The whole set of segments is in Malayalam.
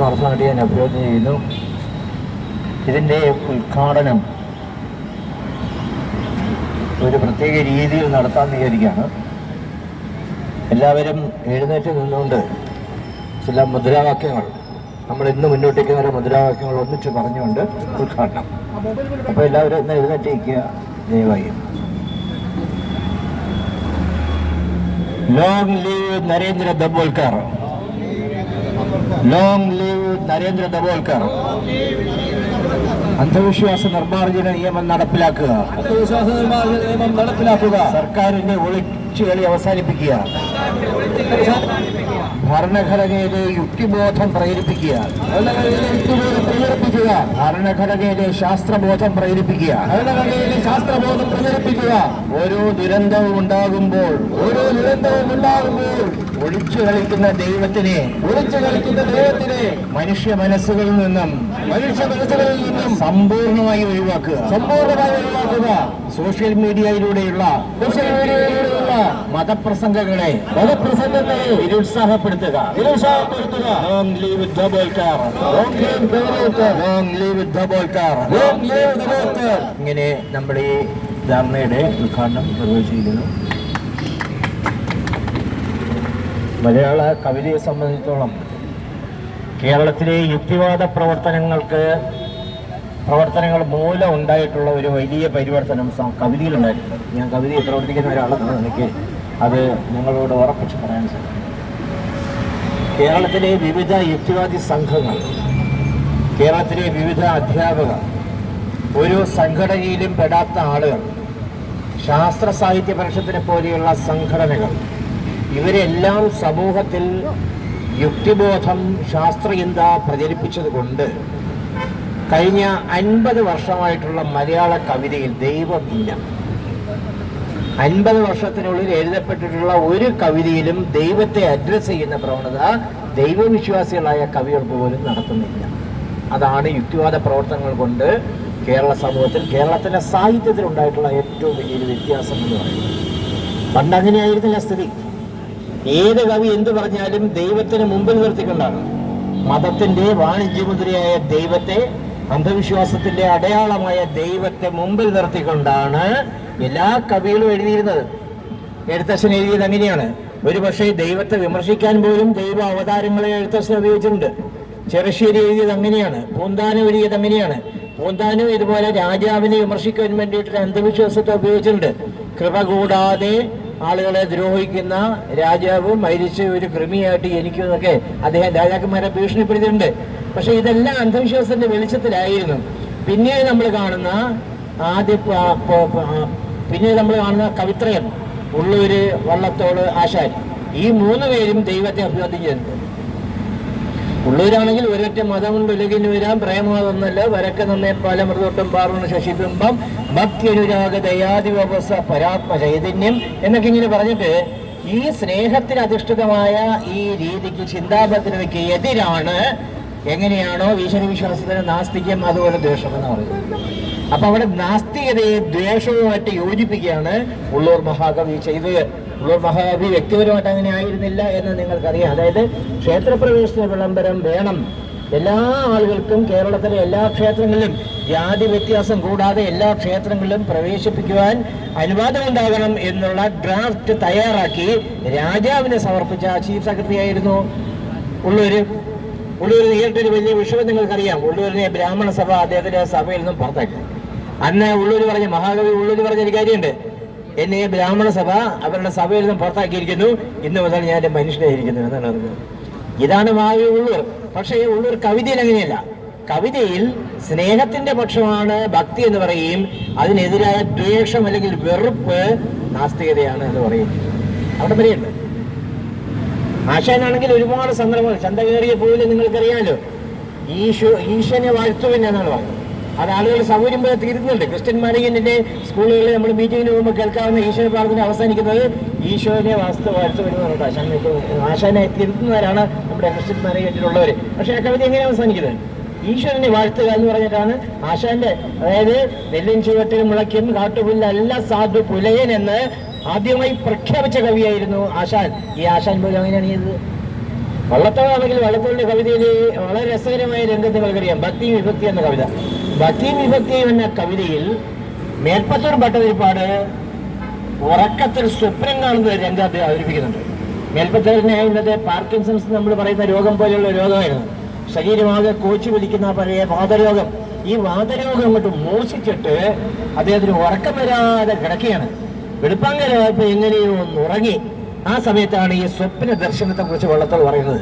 ആത്മാർത്ഥമായിട്ട് ഞാൻ അഭ്യർത്ഥന ചെയ്യുന്നു ഇതിന്റെ ഉദ്ഘാടനം ഒരു പ്രത്യേക രീതിയിൽ നടത്താൻ വിചാരിക്കുകയാണ്. എല്ലാവരും എഴുന്നേറ്റ് നിന്നുകൊണ്ട് ചില മുദ്രാവാക്യങ്ങൾ നമ്മൾ ഇന്ന് മുന്നോട്ടേക്ക് വരെ മുദ്രാവാക്യങ്ങൾ ഒന്നിച്ച് പറഞ്ഞുകൊണ്ട് ഉദ്ഘാടനം. അപ്പോൾ എല്ലാവരും ഇന്ന് എഴുന്നേറ്റിരിക്കുക. ദയവായി. Long live Narendra Dabholkar. Long live Narendra Dabholkar അന്ധവിശ്വാസ നിർമ്മാർജന നിയമം നടപ്പിലാക്കുക. അന്ധവിശ്വാസ നിർമ്മാർജന നിയമം നടപ്പിലാക്കുക. സർക്കാരിന്റെ ഒളിച്ചുകളി അവസാനിപ്പിക്കുക. ഭരണഘടനയിലെ യുക്തിബോധം പ്രേരിപ്പിക്കുക. യുക്തിബോധം ഭരണഘടനയിലെ ശാസ്ത്രബോധം പ്രേരിപ്പിക്കുക. ഭരണഘടനയിലെ ശാസ്ത്രബോധം പ്രചരിപ്പിക്കുക ഓരോ ദുരന്തവും ഉണ്ടാകുമ്പോൾ ഓരോ ദുരന്തവും ഉണ്ടാകുമ്പോൾ ഒളിച്ചു കളിക്കുന്ന ദൈവത്തിനെ ഒളിച്ചു കളിക്കുന്ന ദൈവത്തിനെ മനുഷ്യ മനസ്സുകളിൽ നിന്നും മനുഷ്യ മനസ്സുകളിൽ നിന്നും സമ്പൂർണമായി ഒഴിവാക്കുക. സമ്പൂർണമായി ഒഴിവാക്കുക. സോഷ്യൽ മീഡിയയിലൂടെയുള്ള സോഷ്യൽ മീഡിയയിലൂടെയുള്ള മതപ്രസംഗങ്ങളെ മതപ്രസംഗങ്ങളെ നിരുത്സാഹപ്പെടുത്തുക. നിരുത്സാഹപ്പെടുത്തുക. Long live Dabholkar long live voter. Long live Dabholkar long live voter. ഇങ്ങനെ നമ്മൾ ഈ ധർണയുടെ ഉദ്ഘാടനം നിർവഹിച്ചിരിക്കുന്നു. മലയാള കവിതയെ സംബന്ധിച്ചോളം കേരളത്തിലെ യുക്തിവാദ പ്രവർത്തനങ്ങൾക്ക് പ്രവർത്തനങ്ങൾ മൂലം ഉണ്ടായിട്ടുള്ള ഒരു വലിയ പരിവർത്തനം കവിതയിലുണ്ടായിട്ടുണ്ട്. ഞാൻ കവിതയിൽ പ്രവർത്തിക്കുന്ന ഒരാളെന്ന് എനിക്ക് അത് നിങ്ങളോട് ഉറപ്പിച്ച് പറയാൻ സാധിക്കും. കേരളത്തിലെ വിവിധ യുക്തിവാദി സംഘങ്ങൾ കേരളത്തിലെ വിവിധ അധ്യാപകർ ഒരു സംഘടനയിലും പെടാത്ത ആളുകൾ ശാസ്ത്ര സാഹിത്യ പരിഷത്തിനെ പോലെയുള്ള സംഘടനകൾ ഇവരെല്ലാം സമൂഹത്തിൽ യുക്തിബോധം ശാസ്ത്രചിന്ത പ്രചരിപ്പിച്ചതുകൊണ്ട് കഴിഞ്ഞ അൻപത് വർഷമായിട്ടുള്ള മലയാള കവിതയിൽ ദൈവമില്ല അൻപത് വർഷത്തിനുള്ളിൽ എഴുതപ്പെട്ടിട്ടുള്ള ഒരു കവിതയിലും ദൈവത്തെ അഡ്രസ്സ് ചെയ്യുന്ന പ്രവണത ദൈവവിശ്വാസികളായ കവികൾ പോലും നടത്തുന്നില്ല. അതാണ് യുക്തിവാദ പ്രവർത്തനങ്ങൾ കൊണ്ട് കേരള സമൂഹത്തിൽ കേരളത്തിന്റെ സാഹിത്യത്തിൽ ഉണ്ടായിട്ടുള്ള ഏറ്റവും വലിയൊരു വ്യത്യാസം എന്ന് പറയുന്നത്. പണ്ട് അങ്ങനെയായിരുന്നില്ല സ്ഥിതി. ഏത് കവി എന്ത് പറഞ്ഞാലും ദൈവത്തിന് മുമ്പിൽ നിർത്തിക്കൊണ്ടാണ്. മതത്തിന്റെ വാണിജ്യമുദ്രയായ ദൈവത്തെ അന്ധവിശ്വാസത്തിന്റെ അടയാളമായ ദൈവത്തെ മുമ്പിൽ നിർത്തിക്കൊണ്ടാണ് എല്ലാ കവികളും എഴുതിയിരുന്നത്. എഴുത്തച്ഛൻ എഴുതിയത് അങ്ങനെയാണ്. ഒരു പക്ഷേ ദൈവത്തെ വിമർശിക്കാൻ പോലും ദൈവ അവതാരങ്ങളെ എഴുത്തച്ഛൻ ഉപയോഗിച്ചിട്ടുണ്ട്. ചെറുശ്ശേരി എഴുതിയത് അങ്ങനെയാണ്. പൂന്താനം എഴുതിയത് അങ്ങനെയാണ്. പൂന്താനം ഇതുപോലെ രാജാവിനെ വിമർശിക്കാൻ വേണ്ടിയിട്ട് അന്ധവിശ്വാസത്തെ ഉപയോഗിച്ചിട്ടുണ്ട്. കൃപ കൂടാതെ ആളുകളെ ദ്രോഹിക്കുന്ന രാജാവ് മരിച്ച ഒരു കൃമിയായിട്ട് ജനിക്കുമെന്നൊക്കെ അദ്ദേഹം രാജാക്കന്മാരെ ഭീഷണിപ്പെടുത്തിയിട്ടുണ്ട്. പക്ഷെ ഇതെല്ലാം അന്ധവിശ്വാസത്തിന്റെ വെളിച്ചത്തിലായിരുന്നു. പിന്നീട് നമ്മൾ കാണുന്ന ആദ്യ പിന്നീട് നമ്മൾ കാണുന്ന കവിത്രയൻ ഉള്ളൂര് വള്ളത്തോട് ആശാരി. ഈ മൂന്ന് പേരും ദൈവത്തെ അഭിവാദ്യം ചെയ്തിട്ടുണ്ട് ഉള്ളൂരാണെങ്കിൽ ഒരൊറ്റ മതമുണ്ട് ഉലകിന് വരാം. പ്രേമമതൊന്നല്ല വരക്ക നന്നേ പല മൃതൊട്ടും പാർവണ ഭക്തി അനുരാഗ ദയാദിവസ പരാത്മ ചൈതന്യം എന്നൊക്കെ ഇങ്ങനെ പറഞ്ഞിട്ട് ഈ സ്നേഹത്തിന് അധിഷ്ഠിതമായ ഈ രീതിക്ക് ചിന്താഭദ്രതയ്ക്ക് എതിരാണ്. എങ്ങനെയാണോ ഈശ്വര വിശ്വാസത്തിന് നാസ്തികം അതുപോലെ ദ്വേഷം എന്ന് പറയുന്നത്. അപ്പൊ അവിടെ നാസ്തികതയെ ദ്വേഷവുമായിട്ട് യോജിപ്പിക്കുകയാണ് ഉള്ളൂർ മഹാകവി ചെയ്തത്. ഉള്ളൂർ മഹാകവി വ്യക്തിപരമായിട്ട് അങ്ങനെ ആയിരുന്നില്ല എന്ന് നിങ്ങൾക്കറിയാം. അതായത് ക്ഷേത്രപ്രവേശന വിളംബരം വേണം. എല്ലാ ആളുകൾക്കും കേരളത്തിലെ എല്ലാ ക്ഷേത്രങ്ങളിലും ജാതി വ്യത്യാസം കൂടാതെ എല്ലാ ക്ഷേത്രങ്ങളിലും പ്രവേശിപ്പിക്കുവാൻ അനുവാദമുണ്ടാകണം എന്നുള്ള ഡ്രാഫ്റ്റ് തയ്യാറാക്കി രാജാവിനെ സമർപ്പിച്ച ചീഫ് സെക്രട്ടറി ആയിരുന്നു ഉള്ളൂര്. ഉള്ളൂർ നേരിട്ടൊരു വലിയ വിഷയം നിങ്ങൾക്കറിയാം. ഉള്ളൂരിനെ ബ്രാഹ്മണ സഭ അദ്ദേഹത്തിന്റെ സഭയിൽ നിന്നും പുറത്താക്കി. അന്ന് ഉള്ളൂർ പറഞ്ഞ മഹാകവി ഉള്ളൂർ പറഞ്ഞ ഒരു കാര്യമുണ്ട്. എന്നെ ബ്രാഹ്മണ സഭ അവരുടെ സഭയിൽ നിന്നും പുറത്താക്കിയിരിക്കുന്നു. ഇന്ന് മുതൽ ഞാൻ എന്റെ മനുഷ്യനായിരിക്കുന്നു എന്നാണ് പറഞ്ഞത്. ഇതാണ് മഹാകവി ഉള്ളൂർ. പക്ഷേ ഉള്ളൂർ കവിതയിൽ അങ്ങനെയല്ല. കവിതയിൽ സ്നേഹത്തിന്റെ പക്ഷമാണ് ഭക്തി എന്ന് പറയും. അതിനെതിരായ ദ്വേഷം അല്ലെങ്കിൽ വെറുപ്പ് നാസ്തികതയാണ് എന്ന് പറയും. അവിടെ വരെയുണ്ട് ആശാനാണെങ്കിൽ ഒരുപാട് സന്ദർഭങ്ങൾ. ചന്ത കയറിയ പോലെ നിങ്ങൾക്കറിയാമല്ലോ ഈശോ ഈശനെ വാഴ്ത്തുവിൻ പറഞ്ഞത്. അത് ആളുകൾ സൗകര്യം പോലെ തീരുന്നുണ്ട്. ക്രിസ്ത്യൻ മാനേജ്മെന്റിന്റെ സ്കൂളുകളിൽ നമ്മൾ മീറ്റിംഗിന് പോകുമ്പോൾ കേൾക്കാവുന്ന ഈശ്വര പ്രാർത്ഥന അവസാനിക്കുന്നത് ഈശോനെ വാസ്തു വാഴ്ച എന്ന് പറഞ്ഞിട്ട് ആശാൻ നിൽക്കുന്നത്. ആശാനെ തിരുത്തുന്നവരാണ് നമ്മുടെ ക്രിസ്ത്യൻ മാനേജ്മെന്റിലുള്ളവർ പക്ഷേ ആ കവിത എങ്ങനെ അവസാനിക്കുന്നത്? ഈശ്വരനെ വാഴ്ത്തുക എന്ന് പറഞ്ഞിട്ടാണ് ആശാന്റെ അതായത് നെല്ലിൻ ചുവട്ടിൽ മുളയ്ക്കും കാട്ടുപുല്ലല്ല സാധു പുലയൻ എന്ന് ആദ്യമായി പ്രഖ്യാപിച്ച കവിയായിരുന്നു ആശാൻ. ഈ ആശാൻ പോലും അങ്ങനെയാണ് ചെയ്തത്. വള്ളത്തോളാണെങ്കിൽ വള്ളത്തോളിന്റെ കവിതയിൽ വളരെ രസകരമായ രംഗത്ത് നിങ്ങൾക്കറിയാം. ഭക്തി വിഭക്തി എന്ന കവിത. ഭക്തി വിഭക്തി എന്ന കവിതയിൽ മേൽപ്പത്തൂർ ഭട്ടതിരിപ്പാട് ഉറക്കത്തിൽ സ്വപ്നം കാണുന്ന രംഗത്ത് അവതരിപ്പിക്കുന്നുണ്ട്. മേൽപ്പത്തൂരിനെ ഇന്നത്തെ പാർക്കിൻസൺസ് നമ്മൾ പറയുന്ന രോഗം പോലെയുള്ള രോഗമായിരുന്നു. ശരീരമാകെ കോച്ചു വലിക്കുന്ന പഴയ വാതരോഗം. ഈ വാതരോഗം അങ്ങോട്ട് മൂർച്ഛിച്ചിട്ട് അദ്ദേഹത്തിന് ഉറക്കം വരാതെ കിടക്കുകയാണ്. വെളുപ്പാങ്കലായപ്പോ എങ്ങനെയോ ഒന്ന് ഉറങ്ങി. ആ സമയത്താണ് ഈ സ്വപ്ന ദർശനത്തെ കുറിച്ച് വള്ളത്തോൾ പറയുന്നത്.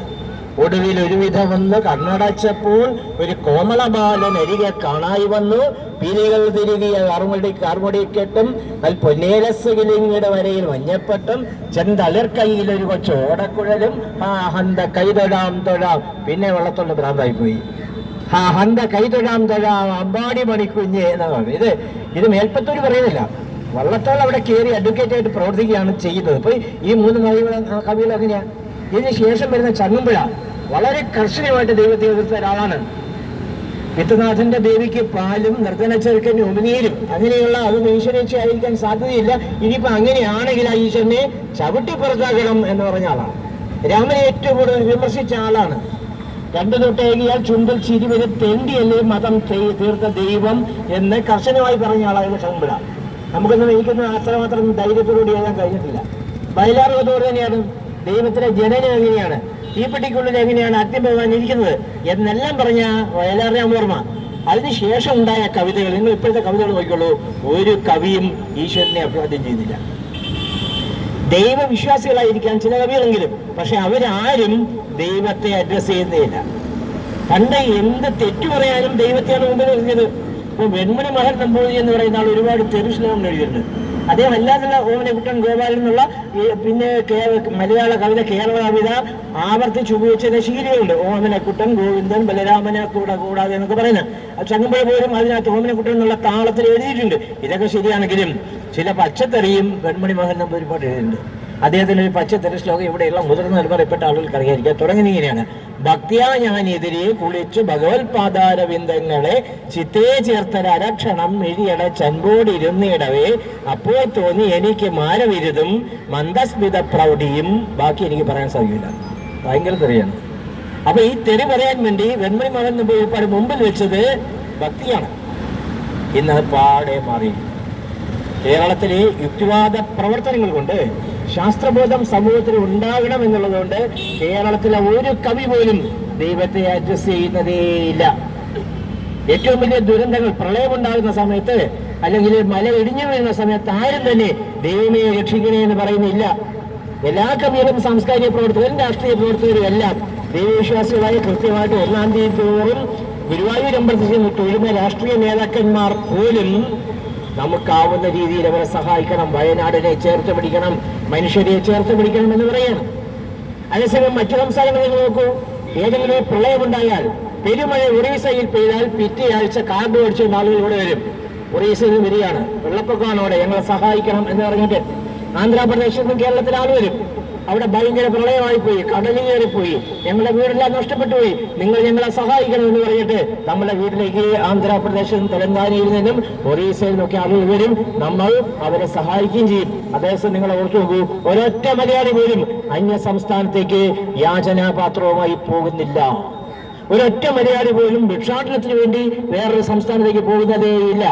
ഒടുവിൽ ഒരുവിധം വന്ന് കണ്ണടച്ചപ്പോൾ ഒരു കോമളബാലൻ അരികെ കാണായി വന്നു. പിരികൾ തിരികിയ കാർമുടി കാർമുടിക്കെട്ടും അതിൽ പൊന്നേലസ് കിലിങ്ങിയുടെ വരയിൽ മഞ്ഞപ്പെട്ടും ചെന്തളിർക്കൈയിൽ ഒരു കൊച്ചു ഓടക്കുഴലും ആ ഹന്ത കൈതൊഴാം തൊഴാം പിന്നെ വെള്ളത്തുള്ള ഭ്രാന്തായി പോയി. ആ ഹന്ത കൈതൊഴാം തൊഴാം അമ്പാടി മണിക്കുഞ്ഞ് എന്നാണ് ഇത് ഇത് മേൽപ്പത്തൂര് പറയുന്നില്ല. വള്ളത്തോൾ അവിടെ കയറി അഡ്വക്കേറ്റ് ആയിട്ട് പ്രവർത്തിക്കുകയാണ് ചെയ്യുന്നത്. ഇപ്പൊ ഈ മൂന്ന് കവികൾ കവികൾ എങ്ങനെയാ? ഇതിന് ശേഷം വരുന്ന ചങ്ങമ്പുഴ. വളരെ കർശനമായിട്ട് ദൈവത്തെ എതിർത്ത ഒരാളാണ്. വിത്തനാഥന്റെ ദേവിക്ക് പാലും നിർദ്ധന ചെറുക്കന് ഉമിനീരും അങ്ങനെയുള്ള അത് ഈശ്വരേച്ഛ ആയിരിക്കാൻ സാധ്യതയില്ല. ഇനിയിപ്പോ അങ്ങനെയാണെങ്കിൽ ആ ഈശ്വരനെ ചവിട്ടി പുറത്താക്കണം എന്ന് പറഞ്ഞ ആളാണ്. രാമനെ ഏറ്റവും കൂടുതൽ വിമർശിച്ച ആളാണ്. രണ്ടു തൊട്ടേകിയാൽ ചുണ്ടിൽ ചിരി തെണ്ടിയല്ലേ മതം തീർത്ത ദൈവം എന്ന് കർശനമായി പറഞ്ഞ ആളായിരുന്നു ശമ്പിള നമുക്കൊന്നും എനിക്കൊന്നും അത്രമാത്രം ധൈര്യത്തോടുകൂടി എഴുതാൻ കഴിഞ്ഞിട്ടില്ല. വയലാർ അതോട് തന്നെയാണ്. ദൈവത്തിലെ ജനനം എങ്ങനെയാണ് തീപ്പെട്ടിക്കുള്ളിൽ എങ്ങനെയാണ് അഗ്നിഭഗവാൻ ഇരിക്കുന്നത് എന്നെല്ലാം പറഞ്ഞ വയലാർ ഓർമ്മ. അതിനുശേഷം ഉണ്ടായ കവിതകൾ നിങ്ങൾ ഇപ്പോഴത്തെ കവിതകൾ നോക്കിക്കോളൂ. ഒരു കവിയും ഈശ്വരനെ അഭിവാദ്യം ചെയ്യുന്നില്ല. ദൈവവിശ്വാസികളായിരിക്കാൻ ചില കവികളെങ്കിലും പക്ഷെ അവരാരും ദൈവത്തെ അഡ്രസ് ചെയ്യുന്നേയില്ല. പണ്ട് എന്ത് തെറ്റു പറയാനും ദൈവത്തെയാണ് മുമ്പിൽ എറിഞ്ഞത് ഇപ്പൊ വെൺമണി മഹൻ നമ്പൂതിരി എന്ന് പറയുന്ന ആൾ ഒരുപാട് തെരുശ്ലോകം എഴുതിയിട്ടുണ്ട്. അദ്ദേഹം അല്ലാതുള്ള ഓമനക്കുട്ടൻ ഗോപാലൻ എന്നുള്ള പിന്നെ മലയാള കവിത കേരള കവിത ആവർത്തിച്ച് ഉപയോഗിച്ച ശീലമുണ്ട് ഓമനക്കുട്ടൻ ഗോവിന്ദൻ ബലരാമനെ കൂടെ കൂടാതെ എന്നൊക്കെ പറയുന്നത് ചങ്ങമ്പുഴ പോലും അതിനകത്ത് ഓമനക്കുട്ടൻ എന്നുള്ള താളത്തിൽ എഴുതിയിട്ടുണ്ട്. ഇതൊക്കെ ശരിയാണെങ്കിലും ചില പച്ചത്തറിയും പെൺമണി മകൻ നമ്പൂതിരിപ്പാട് എഴുതിയിട്ടുണ്ട് അദ്ദേഹത്തിന് ഒരു പച്ചത്തെറി ശ്ലോകം ഇവിടെയുള്ള മുതിർന്ന പറയപ്പെട്ട ആളുകൾക്ക് അറിയാതിരിക്കുക. തുടങ്ങുന്ന ഇങ്ങനെയാണ്. ഭക്തിയാ ഞാനെതിരെ കുളിച്ചു ഭഗവത് പാതാരവിന്ദങ്ങളെ ചിത്തേ ചേർത്തരക്ഷണം മിഴിയട ചൻപോടിരുന്നിടവേ. അപ്പോൾ തോന്നി എനിക്ക് മാനവിരുതും മന്ദസ്മിത പ്രൗഢിയും. ബാക്കി എനിക്ക് പറയാൻ സാധിക്കില്ല ഭയങ്കര തെറിയാണ്. അപ്പൊ ഈ തെറി പറയാൻ വേണ്ടി വെൺമണി മകൻ ഒരുപാട് മുമ്പിൽ വെച്ചത് ഭക്തിയാണ്. ഇന്ന് പാടെ മാറി. കേരളത്തിലെ യുക്തിവാദ പ്രവർത്തനങ്ങൾ കൊണ്ട് ശാസ്ത്രബോധം സമൂഹത്തിൽ ഉണ്ടാകണം എന്നുള്ളതുകൊണ്ട് കേരളത്തിലെ ഒരു കവി പോലും ദൈവത്തെ അഡ്രസ് ചെയ്യുന്നതേയില്ല ഏറ്റവും വലിയ ദുരന്തങ്ങൾ പ്രളയമുണ്ടാകുന്ന സമയത്ത് അല്ലെങ്കിൽ മല ഇടിഞ്ഞു വീഴുന്ന സമയത്ത് ആരും തന്നെ ദൈവമേ രക്ഷിക്കണേ എന്ന് പറയുന്നില്ല. എല്ലാ കവികളും സാംസ്കാരിക പ്രവർത്തകരും രാഷ്ട്രീയ പ്രവർത്തകരും എല്ലാം ദൈവവിശ്വാസികളായി കൃത്യമായിട്ട് ഒന്നാം തീയതി തോറും ചെന്ന് തൊഴുന്ന രാഷ്ട്രീയ നേതാക്കന്മാർ പോലും നമുക്കാവുന്ന രീതിയിൽ അവരെ സഹായിക്കണം വയനാടിനെ ചേർത്ത് പിടിക്കണം മനുഷ്യരെ ചേർത്ത് പിടിക്കണം എന്ന് പറയണം അതേസമയം മറ്റു സംസ്ഥാനങ്ങളിൽ നോക്കൂ ഏതെങ്കിലും പ്രളയമുണ്ടായാൽ പെരുമഴ ഒറീസയിൽ പെയ്താൽ പിറ്റേയാഴ്ച കാർഡ് മേടിച്ചുകൊണ്ട് ആളുകൾ ഇവിടെ വരും. ഒറീസയിൽ വരികയാണ്. വെള്ളപ്പൊക്കമാണ് അവിടെ ഞങ്ങളെ സഹായിക്കണം എന്ന് പറഞ്ഞിട്ട് ആന്ധ്രാപ്രദേശിൽ നിന്നും കേരളത്തിൽ ആൾ വരും. അവിടെ ഭയങ്കര പ്രളയമായി പോയി കടലിൽ കയറിപ്പോയി ഞങ്ങളുടെ വീടെല്ലാം നഷ്ടപ്പെട്ടു പോയി നിങ്ങൾ ഞങ്ങളെ സഹായിക്കണം എന്ന് പറഞ്ഞിട്ട് നമ്മുടെ വീട്ടിലേക്ക് ആന്ധ്രാപ്രദേശിൽ തെലങ്കാനയിൽ നിന്നും ഒറീസയിൽ നിന്നൊക്കെ ആളുകൾ വരും. നമ്മൾ അവരെ സഹായിക്കുകയും ചെയ്യും. അതേസമയം നിങ്ങൾ ഓർത്തു നോക്കൂ ഒരൊറ്റ മലയാളി പോലും അന്യ സംസ്ഥാനത്തേക്ക് യാചനാപാത്രവുമായി പോകുന്നില്ല. ഒരൊറ്റ മലയാളി പോലും ഭിക്ഷാടനത്തിന് വേണ്ടി വേറൊരു സംസ്ഥാനത്തേക്ക് പോകുന്നതേ ഇല്ല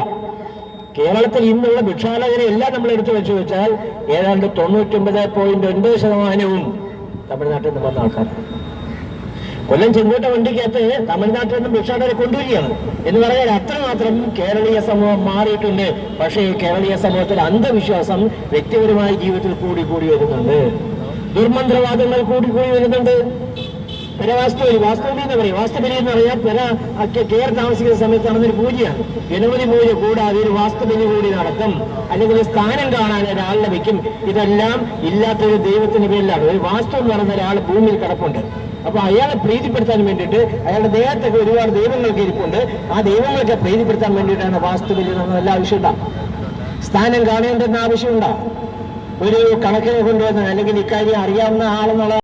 കേരളത്തിൽ ഇന്നുള്ള ഭിക്ഷാടകരെ എല്ലാം നമ്മൾ എടുത്തു വെച്ച് വെച്ചാൽ ഏതാണ്ട് തൊണ്ണൂറ്റൊമ്പത് പോയിന്റ് ഒൻപത് ശതമാനവും തമിഴ്നാട്ടിൽ നിന്ന് വന്ന ആൾക്കാർ കൊല്ലം ചെങ്കോട്ട വണ്ടിക്കകത്ത് തമിഴ്നാട്ടിൽ നിന്നും ഭിക്ഷാടകരെ കൊണ്ടുവരികയാണ്. എന്ന് പറഞ്ഞാൽ അത്രമാത്രം കേരളീയ സമൂഹം മാറിയിട്ടുണ്ട്. പക്ഷേ കേരളീയ സമൂഹത്തിൽ അന്ധവിശ്വാസം വ്യക്തിപരമായ ജീവിതത്തിൽ കൂടി കൂടി വരുന്നുണ്ട്. ദുർമന്ത്രവാദങ്ങൾ കൂടി കൂടി വരുന്നുണ്ട്. പെരവാസ്തുബലി വാസ്തുബലി എന്ന് പറയും. വാസ്തുബലി എന്ന് പറഞ്ഞാൽ പെര കയറി താമസിക്കുന്ന സമയത്ത് നടന്നൊരു പൂജയാണ് ഗണപതി പൂജ കൂടാതെ ഒരു വാസ്തുബലി കൂടി നടത്തും അല്ലെങ്കിൽ സ്ഥാനം കാണാൻ ഒരാൾ ലഭിക്കും. ഇതെല്ലാം ഇല്ലാത്തൊരു ദൈവത്തിന് പേരിലാണ് ഒരു വാസ്തു എന്ന് പറയുന്ന ഒരാൾ ഭൂമിയിൽ കിടപ്പുണ്ട്. അപ്പൊ അയാളെ പ്രീതിപ്പെടുത്താൻ വേണ്ടിയിട്ട് അയാളുടെ ദേഹത്തൊക്കെ ഒരുപാട് ദൈവങ്ങൾക്ക് ഇരിപ്പുണ്ട്. ആ ദൈവങ്ങളൊക്കെ പ്രീതിപ്പെടുത്താൻ വേണ്ടിയിട്ടാണ് വാസ്തുബലി എന്ന എല്ലാ ആവശ്യമുണ്ടാ സ്ഥാനം കാണേണ്ടെന്ന ആവശ്യമുണ്ടാ ഒരു കണക്കിനെ കൊണ്ടുവന്ന് അല്ലെങ്കിൽ ഇക്കാര്യം അറിയാവുന്ന ആളെന്നുള്ള